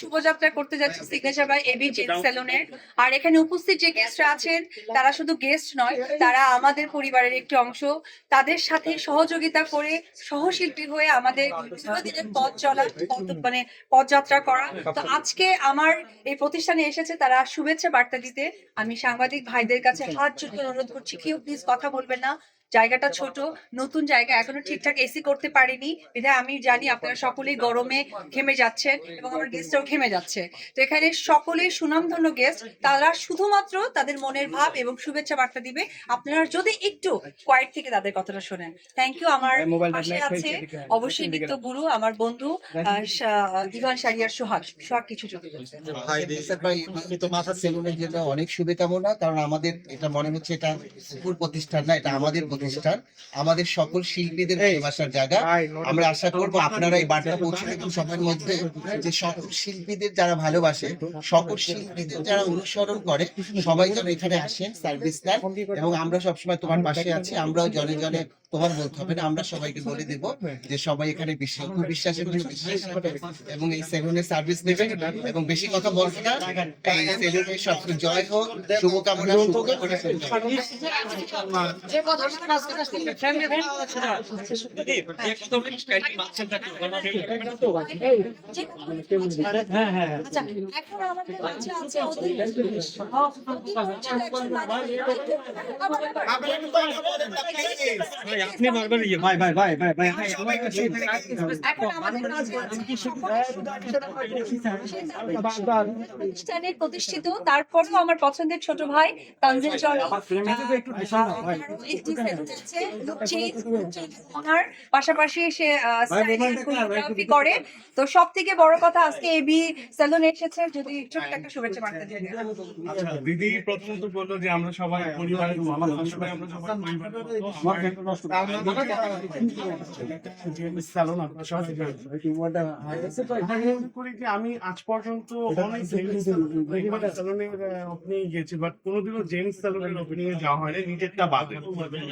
শুভযাত্রা করতে যাচ্ছি signature by AB gen সেলুনের আর এখানে উপস্থিত যে গেস্টরা আছেন তারা শুধু গেস্ট নয় তারা আমাদের পরিবারের একটি অংশ। তাদের সাথে সহযোগিতা করে সহশিল্পী হয়ে আমাদের দীর্ঘদিনের পথ চলা মানে পথযাত্রা করা। তো আজকে আমার এই প্রতিষ্ঠানে এসেছে তারা শুভেচ্ছা বার্তা দিতে। আমি সাংবাদিক ভাইদের কাছে হাত জোর অনুরোধ করছি কেউ প্লিজ কথা বলবেন না। জায়গাটা ছোট নতুন জায়গা এখনও ঠিকঠাক এসি করতে পারিনি। বিধায় আমি জানি আপনারা সকলেই গরমে ঘেমে যাচ্ছেন এবং আমার গেস্টরাও ঘেমে যাচ্ছে। তো এখানে সকলেই সুনামধন্য গেস্ট তারা শুধুমাত্র তাদের মনের ভাব এবং শুভেচ্ছা বার্তা দিবে। আপনারা যদি একটু কোয়াইট থেকে তাদের কথাটা শোনেন। থ্যাংক ইউ আমার পাশে আছে অবশ্যই নিত্য গুরু আমার বন্ধু ইভান শারিয়ার সোহাগ। সোহাগ কিছু যদি তো মাথা সেলুনের জন্য অনেক শুভকামনা কারণ আমাদের এটা মনে হচ্ছে এটা প্রতিষ্ঠান না এটা আমাদের প্রতিষ্ঠান আমাদের সকল শিল্পীদের ভালোবাসার জায়গা। আমরা আশা করব আপনারা এই বার্তা পৌঁছে দেবেন সবার মধ্যে যে সকল শিল্পীদের যারা ভালোবাসে সকল শিল্পীদের যারা অনুসরণ করে সবাই যেন এখানে আসেন সার্ভিস নেন এবং আমরা সবসময় তোমার পাশে আছি আমরাও জনে জনে তোমার বলতে হবে না আমরা সবাইকে বলে দেব যে সবাই এখানে বিশ্বাস বিশ্বাসের বিশ্বাস এবং এই সেলুনের সার্ভিস নেবেন এবং বেশি কথা বলব না। এই সেলুনের সব জয় হোক শুভকামনা শুভকামনা আচ্ছা আপনি বারবার ইয়ে ভাই ভাই ভাই ভাই ভাই প্রতিষ্ঠানের প্রতিষ্ঠিত তারপরেও আমার পছন্দের ছোট ভাই তানজিল চলো ওনার পাশাপাশি সে করে তো সব থেকে বড় কথা আজকে এবি সেলুন এসেছে যদি ছোট্ট একটা শুভেচ্ছা বার্তা দিয়ে দেন। আচ্ছা দিদি প্রথমত বলল যে আমরা সবাই পরিবারের মামা সবাই আমরা সবাই যে আমি আজ পর্যন্ত অনেক স্যালুনের গেছি বাট কোনোদিনও জেন্টস স্যালুনের ওপেনিং এ যাওয়া হয়নি নিজেরটা বাদে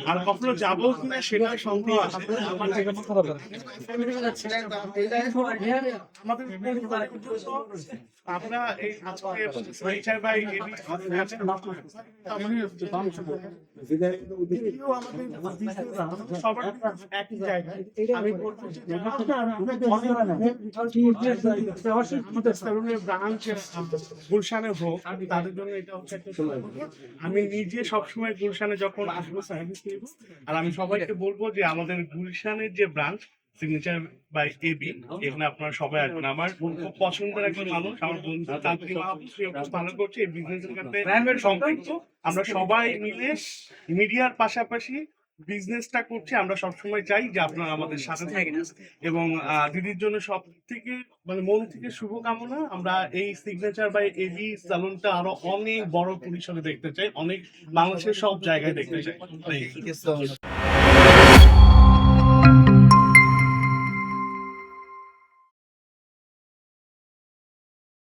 আর কখনো যাব কিনা সেটা সন্দেহ আছে। আমাদের পরিবারের আমরা এই আজকে পরিচয় ভাই সবার একই জায়গায় আমি বলব। যে ব্রাঞ্চ গুলশানে হোক তাদের জন্য এটা হচ্ছে আমি নিজে সবসময় গুলশানে যখন আসব সার্ভিস নিব আর আমি সবাইকে বলব যে আমাদের গুলশানের যে ব্রাঞ্চ সিগনেচার বাই এবি এখানে আপনারা সবাই আসবেন। আমার খুব পছন্দের একজন মানুষ আমার বন্ধু তান্ত্রিক ভালো করছে এই বিজনেসের সাথে সম্পৃক্ত। আমরা সবাই মিলে মিডিয়ার পাশাপাশি বিজনেসটা করছি আমরা সবসময় চাই যে আপনারা আমাদের সাথে থাকেন। এবং আহ, দিদির জন্য সব থেকে মানে মন থেকে শুভকামনা আমরা এই সিগনেচার বাই এবি সালনটা আরও অনেক বড় পরিসরে দেখতে চাই অনেক বাংলাদেশের সব জায়গায় দেখতে চাই।